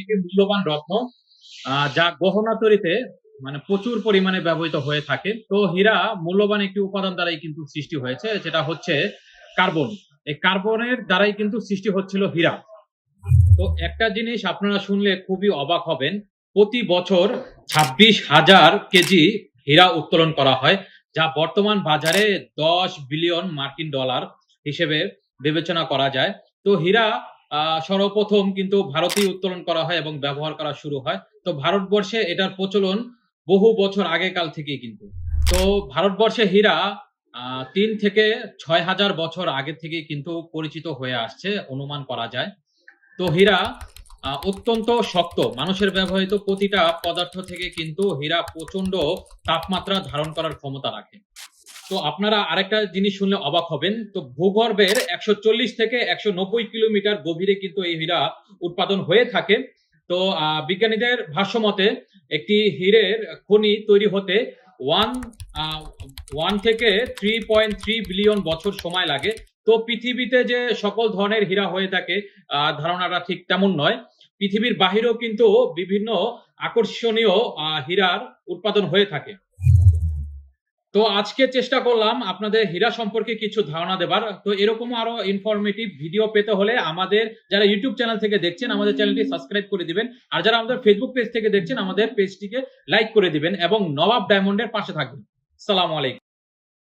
একটি মূল্যবান রত্ন যা গহনা তৈরিতে মানে প্রচুর পরিমাণে ব্যবহৃত হয়ে থাকে। তো হীরা মূল্যবান একটি উপাদান দ্বারাই কিন্তু সৃষ্টি হয়েছে, যেটা হচ্ছে কার্বন। এই কার্বনের দ্বারাই কিন্তু সৃষ্টি হচ্ছিল হীরা। তো একটা জিনিস আপনারা শুনলে খুবই অবাক হবেন, প্রতি বছর ছাব্বিশ হাজার কেজি হীরা উত্তোলন করা হয়, যা বর্তমান বাজারে দশ বিলিয়ন মার্কিন ডলার হিসেবে বিবেচনা করা যায়। তো হীরা সর্বপ্রথম কিন্তু ভারতেই উত্তোলন করা হয় এবং ব্যবহার করা শুরু হয়। তো ভারতবর্ষে এটার প্রচলন বহু বছর আগেকাল থেকেই কিন্তু। তো ভারতবর্ষে হীরা তিন থেকে ছয় হাজার বছর আগে থেকে কিন্তু পরিচিত হয়ে আসছে, অনুমান করা যায়। তো হীরা অত্যন্ত শক্ত, মানুষের ব্যবহৃত প্রতিটা পদার্থ থেকে কিন্তু হীরা প্রচণ্ড তাপমাত্রা ধারণ করার ক্ষমতা রাখে। তো আপনারা আরেকটা জিনিস শুনলে অবাক হবেন। তো ভূগর্ভের একশো চল্লিশ থেকে একশো নব্বই কিলোমিটার গভীরে কিন্তু এই হীরা উৎপাদন হয়ে থাকে। তো বিজ্ঞানীদের ভাষ্যমতে একটি হীরের খনি তৈরি হতে ওয়ান ওয়ান থেকে থ্রি পয়েন্ট থ্রি বিলিয়ন বছর সময় লাগে। তো পৃথিবীতে যে সকল ধরনের হীরা হয়ে থাকে ধারণাটা ঠিক তেমন নয়। পৃথিবীর বাহিরেও কিন্তু বিভিন্ন আকর্ষণীয় হীরার উৎপাদন হয়ে থাকে। তো আজকে চেষ্টা করলাম আপনাদের হীরা সম্পর্কে কিছু ধারণা দেবার। তো এরকম আরও ইনফরমেটিভ ভিডিও পেতে হলে আমাদের যারা ইউটিউব চ্যানেল থেকে দেখছেন, আমাদের চ্যানেলটি সাবস্ক্রাইব করে দিবেন। আর যারা আমাদের ফেসবুক পেজ থেকে দেখছেন, আমাদের পেজটিকে লাইক করে দিবেন এবং নবাব ডায়মন্ডের পাশে থাকবেন। সালাম আলাইকুম।